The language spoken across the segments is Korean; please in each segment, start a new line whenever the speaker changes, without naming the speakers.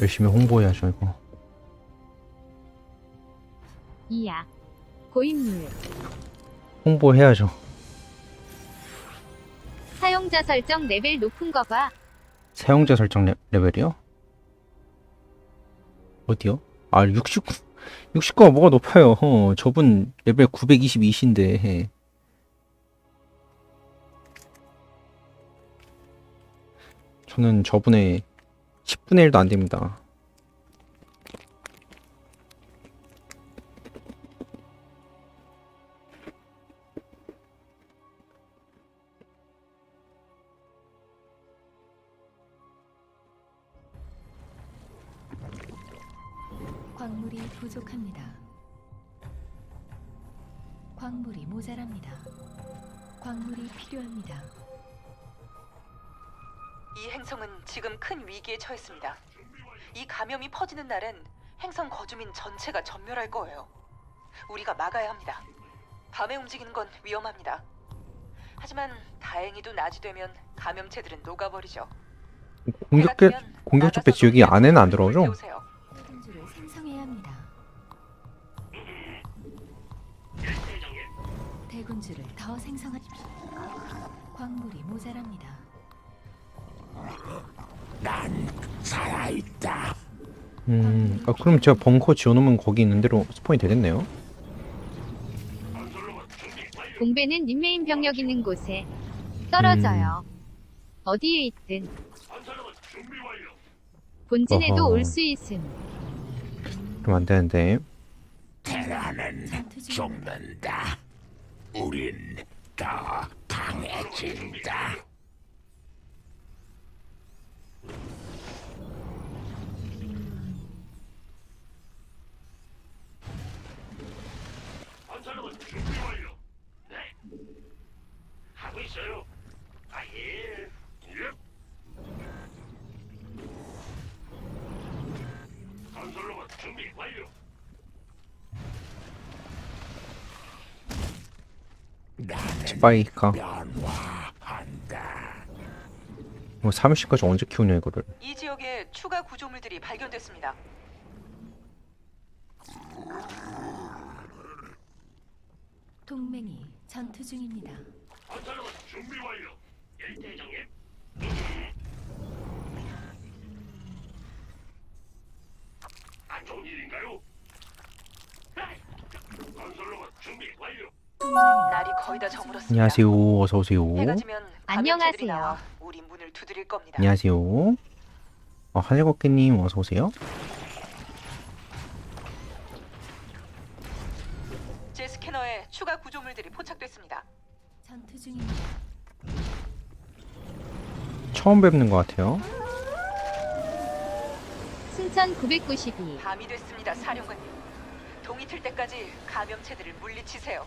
열심히 홍보해야죠 이거
이야. 고인물.
홍보해야죠
사용자 설정 레벨 높은 거 봐.
사용자 설정 레, 레벨이요? 어디요? 아 69, 69가 뭐가 높아요 어, 저분 레벨 922신데 저는 저분의 10분의 1도 안 됩니다
광물이 부족합니다. 광물이 모자랍니다. 광물이 필요합니다.
이 행성은 지금 큰 위기에 처했습니다. 이 감염이 퍼지는 날엔 행성 거주민 전체가 전멸할 거예요. 우리가 막아야 합니다. 밤에 움직이는 건 위험합니다. 하지만 다행히도 낮이 되면 감염체들은 녹아버리죠.
공격계
해가 뜨면
공격적
나가서
배치 여기
노예를
안에는 안 들어오죠?
생성해야 합니다. 대군주를 더 생성하십시오. 광물이 모자랍니다.
음, 아, 그럼 제가 벙커 지어놓으면 거기 있는 대로 스폰이 되겠네요
공배는 님메인 병력 있는 곳에 떨어져요. 어디에 있든. 본진에도
어허.
올 수 있음.
그럼 안 되는데
테라는 죽는다. 우린 더 강해진다.
스파이카
변화한다.
뭐 30까지 언제 키우냐 이거를
이 지역에 추가 구조물들이 발견됐습니다.
동맹이 전투 중입니다.
준비 완료. 예, 대장님. 안 좋은 일인가요? 에이, 건설로만 준비 완료.
날이 거의 다 저물었습니다.
안녕하세요 어서 오세요
해가 지면
안녕하세요.
나와 우리 문을 두드릴 겁니다.
안녕하세요 어, 하늘곡개님 어서 오세요
제 스캐너에 추가 구조물들이 포착됐습니다.
전투 중입니다.
처음 뵙는 것 같아요
순천 992.
밤이 됐습니다, 사령관님. 동이 틀 때까지 감염체들을 물리치세요.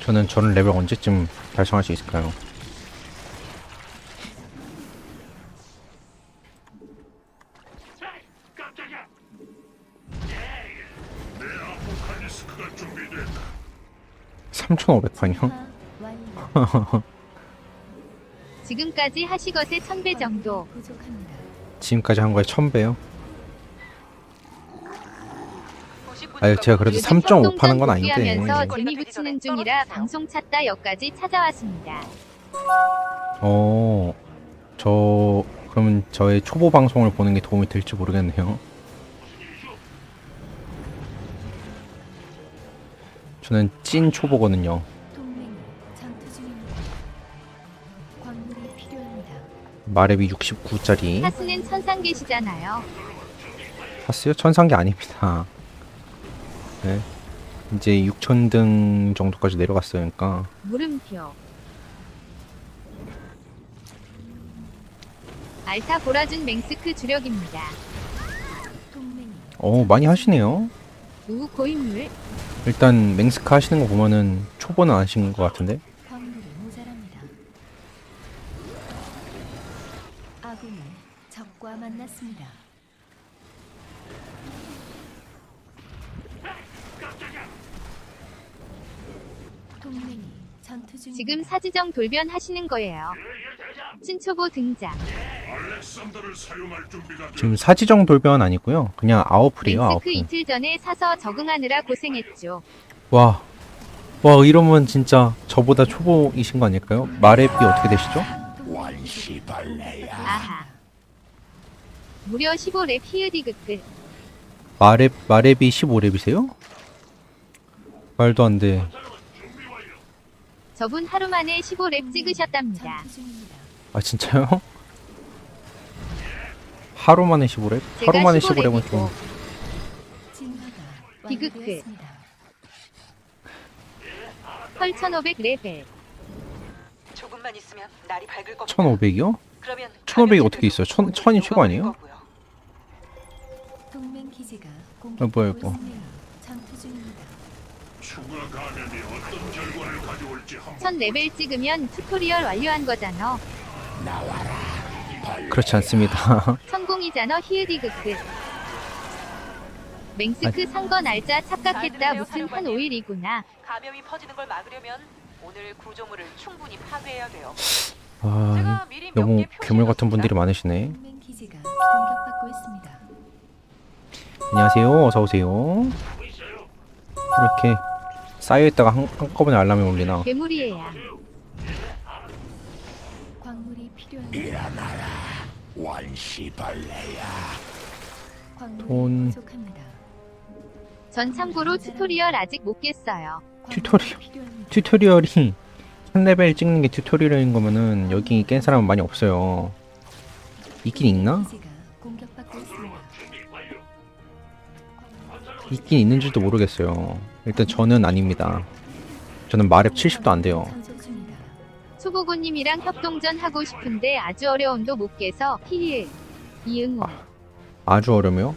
저는 저런 레벨 언제쯤 달성할 수 있을까요
에이, 깜짝이야. 내 아포칼리스크가 준비됐다.
3500판이요?
화 완료.
지금까지 하시것의 1000배 정도.
지금까지 한 거에 1000배요
도시군주가
아유, 제가 그래도
군주의
3.5 파는 건 아닌데.
복귀하면서 재미 붙이는 중이라 방송 찾다 여기까지 찾아왔습니다.
어... 저... 그러면 저의 초보 방송을 보는 게 도움이 될지 모르겠네요 저는 찐 초보거든요
동맹이 전투 중입니다. 광물이 필요합니다.
마렙이 69짜리
하스는 천상 계시잖아요.
샀어요? 천상계 아닙니다 네. 이제 6000등 정도까지 내려갔으니까
물음표. 알타 보라준 맹스크 주력입니다.
동맹이
어 많이 하시네요
우 고인물.
일단 맹스카 하시는 거 보면은 초보는 아신 것 같은데
광물이 모자랍니다. 아군이 적과 만났습니다. 동맹이 전투 중입니다.
지금 사지정 돌변 하시는 거예요. 친초보 등장.
알렉산더를 사용할 준비가 되
지금 사지정 돌변 아니고요. 그냥 아웃풀이에요.
맹스크
아웃풀.
이틀 전에 사서 적응하느라 고생했죠.
와, 와 이러면 진짜 저보다 초보이신 거 아닐까요? 마랩이 어떻게 되시죠?
원시벌레야.
아하. 무려 15랩 히으디그크.
마랩 마랩이 15랩이세요? 말도 안 돼.
저분 하루 만에 15랩 찍으셨답니다.
전투 중입니다.
아 진짜요? 하루 만에 15랩?
제가
하루 만에
15랩
15랩은 좀
이고.
완료되었습니다.
8500레벨.
조금만 있으면 날이 밝을 겁니다.
1500이요?
그러면
1500이 어떻게 있어요? 천- 천이 최고 아니에요?
동맹 기지가
아, 뭐야,
공격받고
이거.
중입니다.
감염이 어떤 결과를 가져올지 한번
1000레벨 찍으면 튜토리얼 완료한 거잖아.
그렇지 않습니다.
성공이잖아 히으디그크. 맹스크 상거 날짜 착각했다 무슨 한 5일이구나.
감염이 퍼지는 걸 막으려면 오늘 구조물을 충분히 파괴해야 돼요.
아,
제가 미리 몇
너무
개
괴물 같은. 분들이 많으시네.
동맹 기지가 공격받고 있습니다.
안녕하세요. 어서 오세요. 이렇게 쌓여 있다가 한, 한꺼번에 알람이 울리나?
괴물이에야.
광물이 필요합니다.
일어나라. 원시벌레야.
광물이
돈.
부족합니다.
전 참고로 튜토리얼 아직 못 깼어요.
튜토리얼.
필요합니다.
튜토리얼이 1000레벨 찍는 게 튜토리얼인 거면은 여기 깬 사람은 많이 없어요. 있긴 있나?
기지가 공격받고 있습니다.
있긴 있는 줄도 모르겠어요. 일단 저는 아닙니다. 저는 마랩 70도 안 돼요.
초보고님이랑 협동전 하고 싶은데 아주 어려움도 못 깨서 히히. 이응호.
아주 어려워요?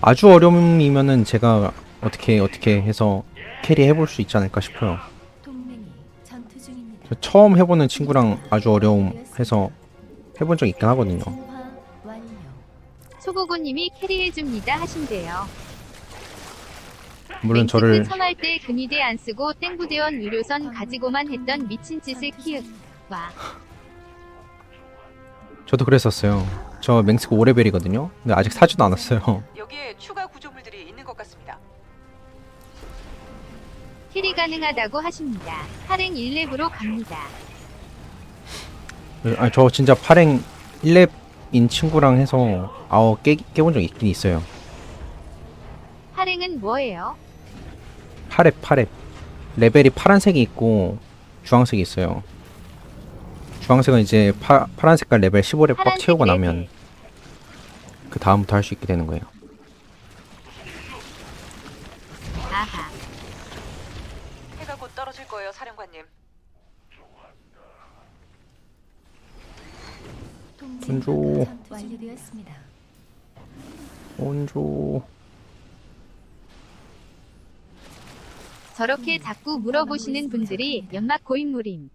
아주 어려움이면은 제가 어떻게 어떻게 해서 캐리 해볼 수 있지 않을까 싶어요.
동맹이 전투 중입니다.
저 처음 해보는 친구랑 아주 어려움 해서 해본 적 있긴 하거든요.
진화 완료.
초보고님이 캐리해줍니다 하신대요.
물론 저를
처음할 때 근위대 안 쓰고 땡부대원 의료선 가지고만 했던 미친 짓을 키읔. 와.
저도 그랬었어요. 저 맹스크 5레벨이거든요. 근데 아직 사지도 않았어요.
여기에 추가 구조물들이 있는 것 같습니다.
캐리 가능하다고 하십니다. 할행 1렙으로 갑니다.
아니 저 진짜 8행 1렙인 친구랑 해서 아어 깨, 깨본 적 있긴 있어요.
할행은 뭐예요?
8렙 8렙 레벨이 파란색이 있고 주황색이 있어요. 주황색은 이제 파, 파란 색깔 레벨 15렙 꽉
파란색
채우고
레벨.
나면 그 다음부터 할 수 있게 되는 거예요.
아하.
해가 곧 떨어질 거예요, 사령관님.
군조.
완료되었습니다.
온조
저렇게 자꾸 물어보시는 분들이 연막 고인물임.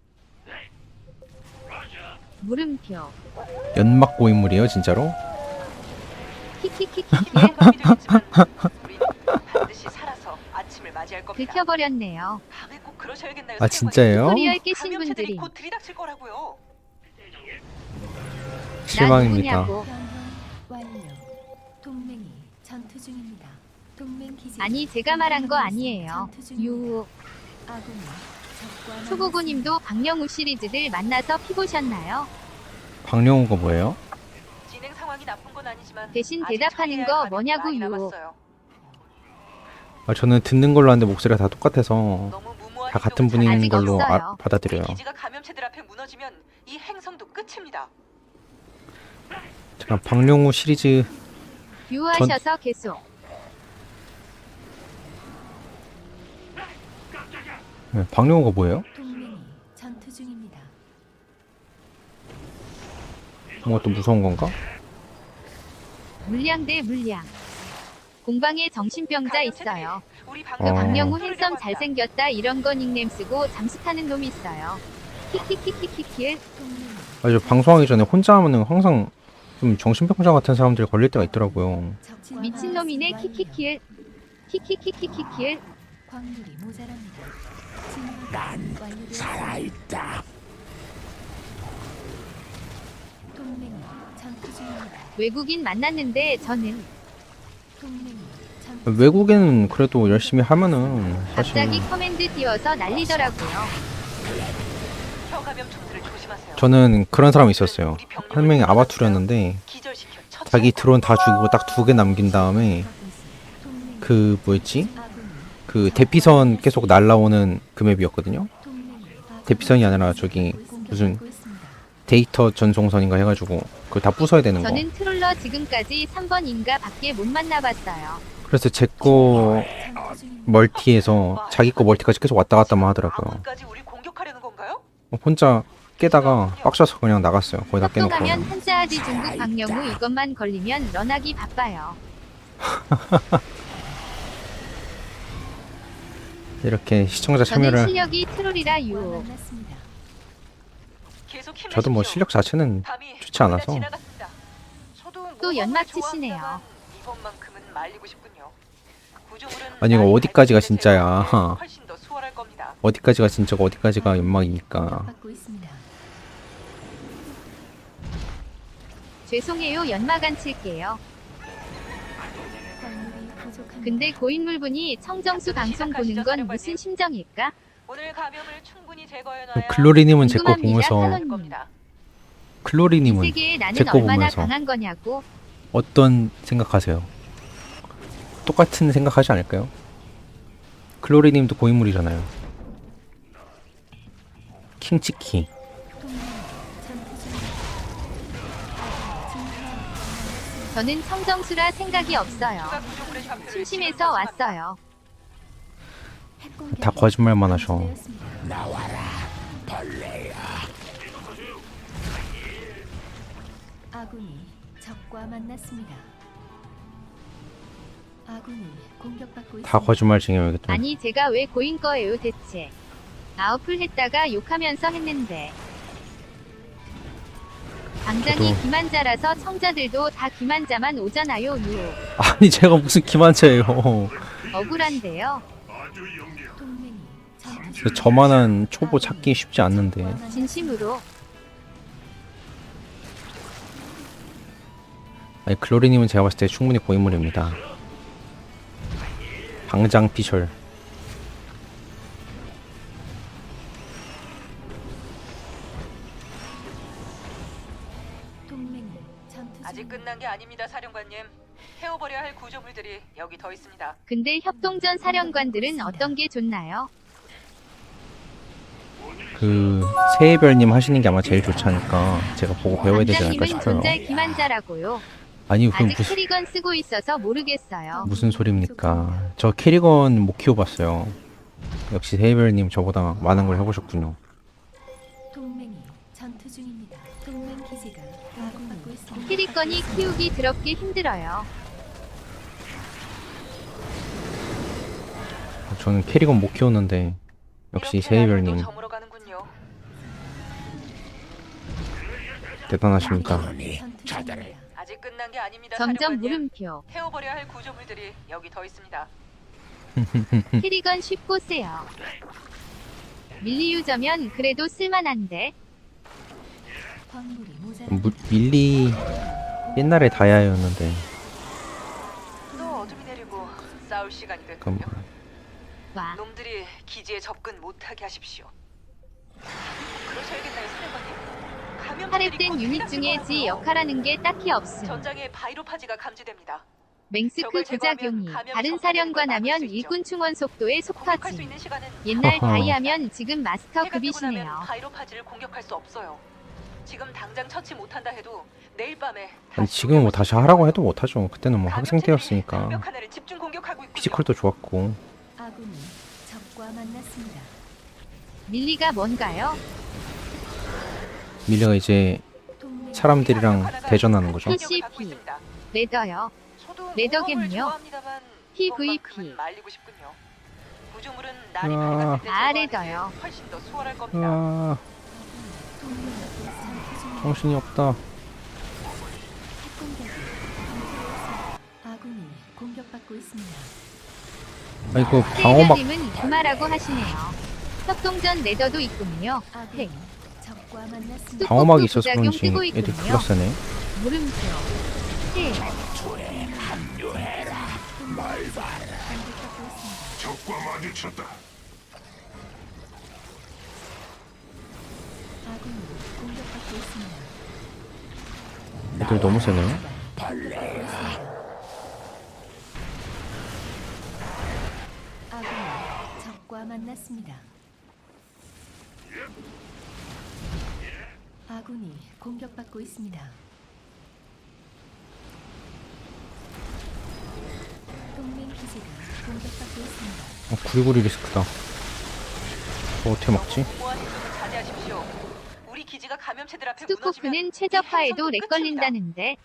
물음표.
연막 고인물이에요 진짜로?
들켜버렸네요.
아? 진짜예요?
튜토리얼 깨신 분들이.
실망입니다.
동맹이 전투 중입니다.
아니 제가 말한 거 아니에요. 유 초보고님도 박영우 시리즈들 만나서 피보셨나요?
박령우가 뭐예요?
진행 상황이 나쁜 건 아니지만
대신
아직
대답하는
처리해야 거할
뭐냐고,
많이. 남았어요.
아, 저는 듣는 걸로 하는데 목소리가 다 똑같아서
너무 무모한
다 같은
행동을
분인
아직
걸로
없어요.
아, 받아들여요.
기지가 감염체들 앞에 무너지면 이 행성도 끝입니다.
잠깐 박령우 시리즈
유하셔서 계속.
네, 박령우가 뭐예요?
동맹이 전투 중입니다.
뭔가 또 무서운 건가?
물량 대 물량. 공방에 정신병자 있어요.
우리
어.
방금
박명우
소리를
핸섬. 잘생겼다 이런 거 닉네임 쓰고 잠수 타는 놈 있어요. 키키키키키키.
동맹이
아주 방송하기 전에 혼자 하면은 항상 좀 정신병자 같은 사람들이 걸릴 때가 있더라고요.
적과
미친놈이네
완료.
키키키을. 키키키 키키키을.
광물이 모자랍니다. 진화가
난
완료되었습니다.
살아있다.
동맹이
외국인 만났는데 저는
동맹이 전투
외국에는 그래도 열심히 하면은 사실
갑자기 커맨드 띄워서 날리더라고요.
혀 감염충들을 조심하세요.
저는 그런 사람이 있었어요. 한 명이
기절시켜 처치.
자기 드론 다 죽이고 딱 두 개 남긴 다음에.
동맹이
그 뭐였지? 그 대피선 계속 날라오는 그 맵이었거든요. 대피선이 아니라 저기 무슨. 데이터 전송선인가 해가지고 그걸 다 부숴야 되는 거.
저는 트롤러 지금까지 3번인가 밖에 못 만나봤어요.
그래서 제 거. 멀티에서 자기 거 멀티까지 계속 왔다 갔다만 하더라고요.
아군까지 우리 공격하려는 건가요?
혼자 깨다가 빡쳐서 그냥 나갔어요. 거의 다 깨놓고.
협동하면 한자아지 중국 박영우 이것만 걸리면 런하기 바빠요.
이렇게 시청자
저는
참여를
실력이 트롤이라.
계속 힘내십시오.
저도 뭐 실력 자체는
밤이
좋지 않아서.
지나갔습니다. 저도
또
모험을
연막
좋아합니다만
치시네요.
이번만큼은 말리고 싶군요. 구조물은
아니, 이거 어디까지가 진짜야.
세계에 훨씬 더 수월할 겁니다.
어디까지가 진짜고 어디까지가 연막이니까.
있습니다.
죄송해요 연막 안 칠게요. 근데 고인물분이 청정수 방송 보는 건 무슨 심정일까?
오늘 감염을 충분히 제거해놔야
글로리님은 제 거
궁금합니다,
보면서.
겁니다.
클로리님은
세계에 나는
제거
얼마나
보면서.
강한 거냐고.
어떤 생각하세요? 똑같은 생각하지 않을까요? 클로리님도 고인물이잖아요. 킹치키.
저는 청정수라 생각이 없어요. 심심해서 왔어요.
다 거짓말만 하셔.
감지되었습니다.
나와라 벌레야
아군이 적과 만났습니다. 아군이 공격받고 있습니다.
다 거짓말 중이야겠다.
아니 제가 왜 고인 거예요 대체. 아웃풀 했다가 욕하면서 했는데. 당장이
저도-
기만자라서 청자들도 다 기만자만 오잖아요 유혹.
아니 제가 무슨 기만차예요.
억울한데요.
저만한 초보 찾기 쉽지 않는데.
진심으로
아니 글로리님은 제가 봤을 때 충분히 고인물입니다. 방장 피셜.
끝난 게 아닙니다, 사령관님. 태워버려야 할 구조물들이 여기 더 있습니다.
근데 협동전 사령관들은 어떤 게 좋나요?
그 세해별님 하시는 게 아마 제일 좋지 않을까. 제가 보고 배워야 되지 않을까 싶어요.
존잘 기만자라고요.
아니 그
아직
무슨
캐리건 쓰고 있어서 모르겠어요.
무슨 소리입니까? 저 캐리건 못 키워봤어요. 역시 세해별님 저보다 많은 걸 해보셨군요.
캐리건이 키우기 더럽게 힘들어요.
저는 캐리건 못 키웠는데 역시
이렇게 저물어 가는군요.
대단하십니다.
그러니.
아직 끝난 게 아닙니다,
점점
사령관님.
물음표.
태워버려야 할 구조물들이 여기 더 있습니다.
캐리건 쉽고 세요. 밀리유저면 그래도 쓸만한데.
무, 밀리 옛날에 다이아였는데
또 어둠이 내리고 싸울 시간이 됐군요.
와
놈들이 기지에 접근 못하게 하십시오. 그러셔야겠나요, 사령관님?
파랩된
곧
유닛 중에 지 역할하는 게 딱히 없음.
전장에 바이로파지가 감지됩니다.
맹스크 부작용이 다른 사령관 하면. 일군 충원 속도에
공격할 수
속하지.
있는 시간은
옛날. 다이하면 지금
해가 뜨고 나면
마스터급이시네요.
바이로파지를 공격할 수 없어요. 지금 당장 처치 못한다 해도
아니 지금 뭐 다시 하라고 해도 못하죠. 그때는 뭐 학생 때였으니까. 피지컬도 좋았고
아군이 적과 만났습니다.
밀리가 뭔가요?
밀리가 이제 사람들이랑 대전하는 거죠.
PC. 레더요. 레더겜요. PVP.
아.
아, 레더요.
훨씬 더 수월할 겁니다.
아. 정신이 없다.
받고 있습니다.
아니 그 방어막
세이가님은 구마라고 하시네요. 협동전 레더도 있군요.
아군이 적과 만났습니다.
방어막이 있어서
부작용
그런지
뜨고
애들
있군요.
졸라 세네.
물음표. 해제해요.
공격받고 있습니다.
적과 마주쳤다.
아군이 공격받고 있습니다.
애들 너무 세네요.
만났습니다. 아군이 공격받고 있습니다. 동맹 기지가 공격받고 있습니다.
어, 구리구리 리스크다. 저 어떻게 막지?
무모한 행동은 자제하십시오. 우리 기지가 감염체들 앞에 무너지면
스투코프는 최저파에도
이
렉. 걸린다는데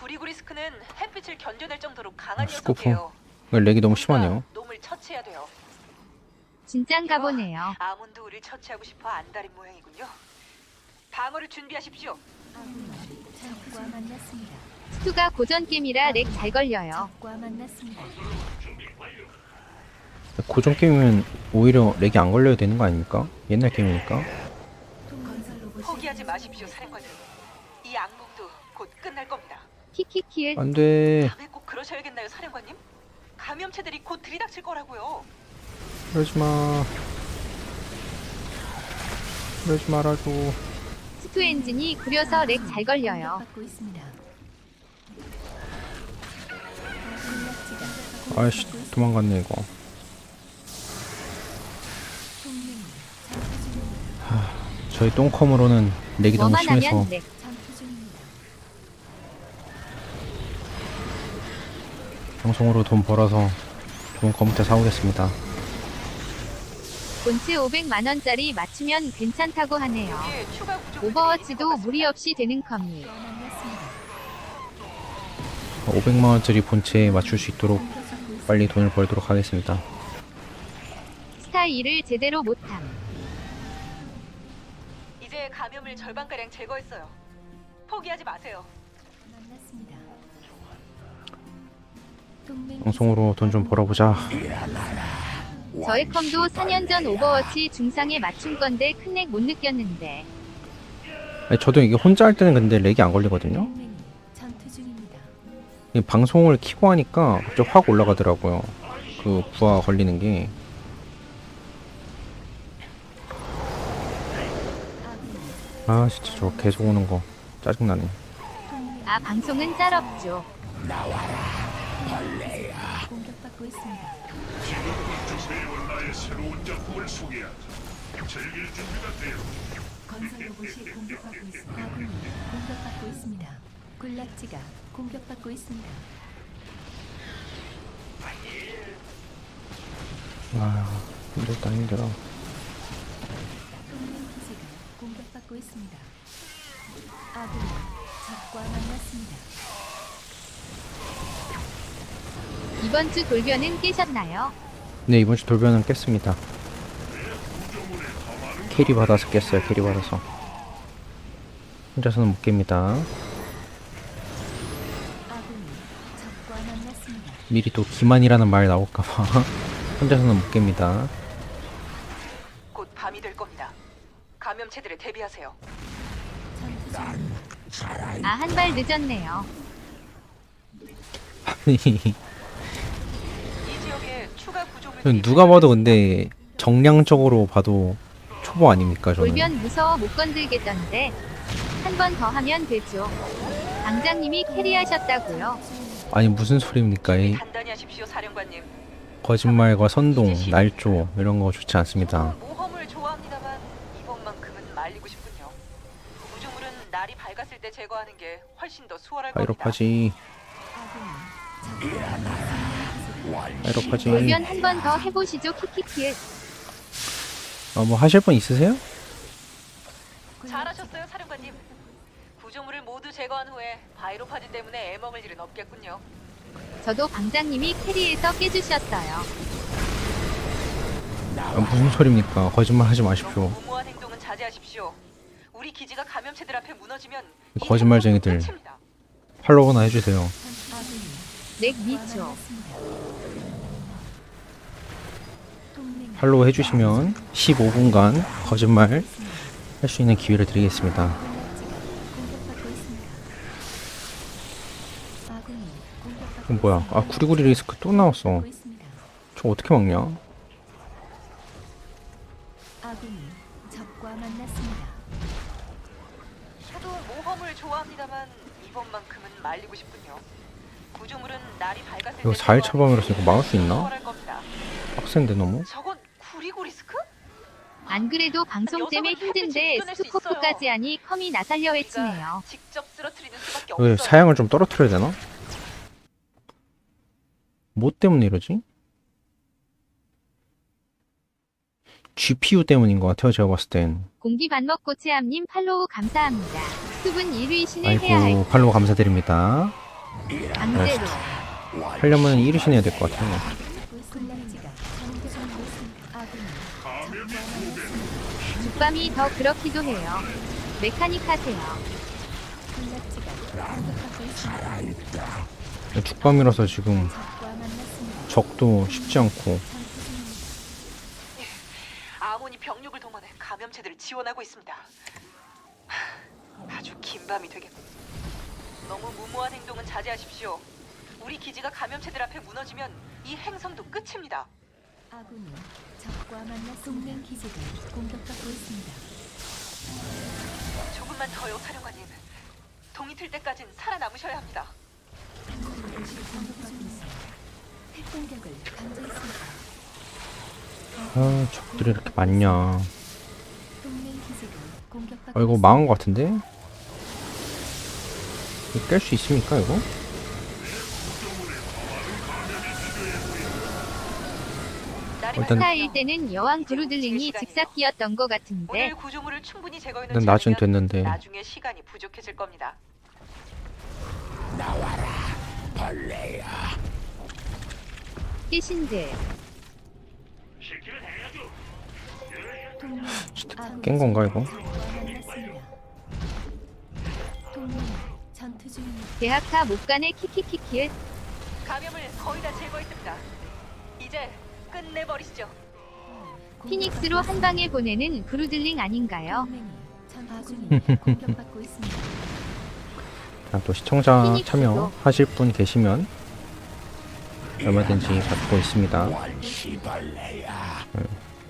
구리구리스크는 햇빛을 견뎌낼 정도로 강한
아, 스코프.
녀석이에요.
이거 렉이 너무 심하네요.
놈을 처치해야 돼요.
진짠가 보네요.
아몬드 우리를 처치하고 싶어 안달인 모양이군요. 방어를 준비하십시오.
적과 만났습니다.
스투가 고전 게임이라 렉 잘 걸려요.
적과 만났습니다.
고정 게임이면 오히려 렉이 안 걸려야 되는 거 아닙니까? 옛날 게임이니까.
건설 로봇이
포기하지 마십시오, 사령관님. 이 악몽도 곧 끝날 겁니다.
키키키을
안 돼.
밤에 꼭 그러셔야겠나요, 사령관님? 감염체들이 곧 들이닥칠 거라고요.
그러지 마. 그러지 말아줘.
스투 엔진이 구려서 렉 잘 걸려요.
공격받고 있습니다.
아이씨. 도망갔네, 이거.
동맹이 전투 중입니다.
저희 똥컴으로는 렉이 너무
뭐만
심해서
하면 렉.
전투 중입니다.
방송으로 돈 벌어서 좋은 컴퓨터 사오겠습니다.
본체 500만 원짜리 맞추면 괜찮다고 하네요. 오버워치도 무리 없이 되는
만났습니다.
500만원짜리 본체에 맞출 수 있도록. 빨리 돈을 벌도록 하겠습니다.
스타 2를 제대로 못함.
이제 감염을 절반가량 제거했어요. 포기하지 마세요.
방송으로 돈 좀 벌어보자.
저의 컴도 4년 전 오버워치 중상에 맞춘 건데 큰 렉 못 느꼈는데.
아니, 저도 이게 혼자 할 때는 근데 렉이 안 걸리거든요.
동맹이 전투 중입니다.
이 방송을 키고 하니까 갑자기 확 올라가더라고요. 그 부하 걸리는 게.
아군이
아 진짜 저 계속 오는 거 짜증나네.
동맹
아 방송은 짤없죠.
공격받고 있습니다.
작품을 소개하자. 즐길 준비가 되어.
건설 로봇이 공격받고 있습니다. 아군이 공격받고 있습니다. 군락지가 공격받고 있습니다.
아 힘들다 힘들어.
동맹 기지가 공격받고 있습니다. 아군이 적과 만났습니다.
이번 주 돌변은 깨셨나요?
네 이번 주 돌변은 깼습니다. 캐리 받아서 깼어요. 캐리 받아서. 혼자서는 못 깹니다. 미리 또 기만이라는 말 나올까봐 혼자서는 못 깹니다.
곧 밤이 될 겁니다. 감염체들에 대비하세요.
아 한 발 늦었네요.
아니
이 지역에 추가 구조물들이
누가 봐도 근데 정량적으로 봐도 초보 아닙니까 저는.
돌변 무서워 못 건들겠던데. 한 번 더 하면 되죠. 당장님이 캐리하셨다고요.
아니 무슨 소리입니까? 이
단단히 하십시오, 사령관님.
거짓말과 선동, 날조 이런 거 좋지 않습니다.
저는 모험을 좋아합니다만 이번만큼은 말리고 싶군요. 구조물은 날이 밝았을 때 제거하는 게 훨씬 더 수월할 겁니다.
파이로파지, 파이로파지.
돌변 한번 더 해보시죠. 키키키.
어, 뭐 하실 분 있으세요?
잘하셨어요, 사령관님. 구조물을 모두 제거한 후에 바이로파지 때문에 애먹을 일은 없겠군요.
저도 방장님이 캐리해서 깨주셨어요.
아, 무슨 소리입니까? 거짓말 하지 마십시오.
무모한 행동은 자제하십시오. 우리 기지가 감염체들 앞에 무너지면 이
거짓말쟁이들. 팔로우나 해주세요.
렉
적과
미쳐.
팔로우 해주시면 15분간 거짓말 할 수 있는 기회를 드리겠습니다. 뭐야? 아 구리구리 리스크 또 나왔어. 저 어떻게 막냐?
저도 모험을 좋아합니다만 이번만큼은 말리고 싶군요. 구조물은 날이 밝았을
이거
때
4일 차범이라서 이거 막을 수 있나? 빡센데 너무?
저건 구리구리스크?
안 그래도 방송 때문에 힘든데 스투코프까지 하니 컴이 나살려 외치네요.
직접 쓰러뜨리는 수밖에
왜
없어요.
사양을 좀 떨어뜨려야 되나? 뭐 때문에 이러지? GPU 때문인 것 같아요 제가 봤을 땐
공기 밥 먹고 체함님 팔로우 감사합니다. 수분 1위 신을 해야 할
아이고 팔로우 감사드립니다
강제로
하려면 1위 신 해야 될 것 같아요
죽밤이 더 그렇기도 해요. 메카닉 하세요.
죽밤이라서 지금. 적도 쉽지 않고.
아몬이 병력을 동원해 감염체들을 지원하고 있습니다. 하, 아주 긴 밤이 되겠군. 너무 무모한 행동은 자제하십시오. 우리 기지가 감염체들 앞에 무너지면 이 행성도 끝입니다.
아군이 적과 만났습니다. 동맹 기지가 공격받고 있습니다.
조금만 더요, 사령관님. 동이 틀 때까진 살아남으셔야 합니다.
아 적들이 이렇게 많냐 아 이거. 망한 것 같은데? 깰 수 있습니까 이거? 일단-
스타일 때는 여왕 브루들링이 직사끼였던 것
오늘
같은데
구조물을 충분히 제거해
일단
놓지
낮은
않으면
됐는데
나중에 시간이 부족해질 겁니다.
벌레야.
깨신들
깬 건가, 이거?
동맹 전투 중입니다.
못 가네 키키키키을
감염을 거의 다 제거했습니다. 이제 끝내버리시죠.
피닉스로 한 방에 보내는 브루들링 아닌가요?
공격받고 있습니다.
그냥 또 시청자
피닉스도.
참여하실 분 계시면 얼마든지 받고 있습니다.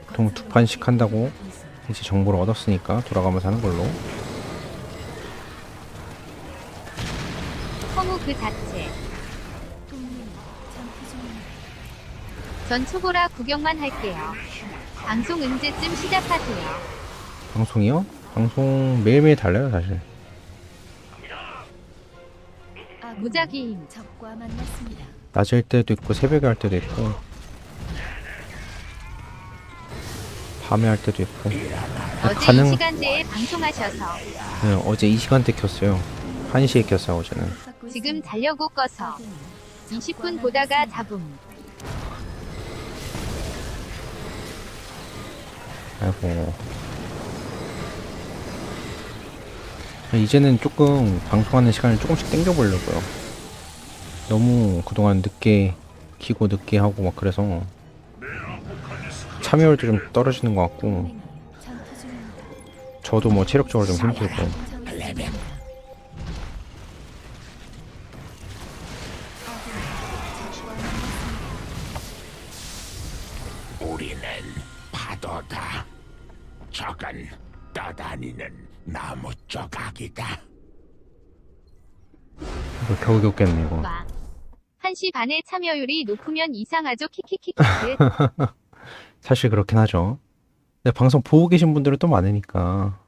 보통 두 판씩 한다고 이제 정보를 얻었으니까 돌아가면서 하는 걸로
허무 그 자체
전
초보라 구경만 할게요. 방송 언제쯤 시작하세요?
방송이요? 방송 매일매일 달라요 사실
아군
무작위
적과 만났습니다.
낮일 때도 있고 새벽에 할 때도 있고 밤에 할 때도 있고
어제
가능-
이 시간대에 방송하셔서
네, 어제 이 시간대 켰어요 1시에 켰어요 어제는
공격받고
지금. 자려고 꺼서
아군이
20분 보다가 잡음.
아이고 이제는 조금 방송하는 시간을 조금씩 땡겨보려고요 너무 그동안 늦게 키고 늦게 하고 막 그래서 참여율도 좀 떨어지는 것 같고. 저도 뭐 체력적으로 좀 힘들고 깼네 이거
와. 1시 반에 참여율이 높으면 이상하죠 키키키키크.
사실 그렇긴 하죠 근데 방송 보고 계신 분들은 또 많으니까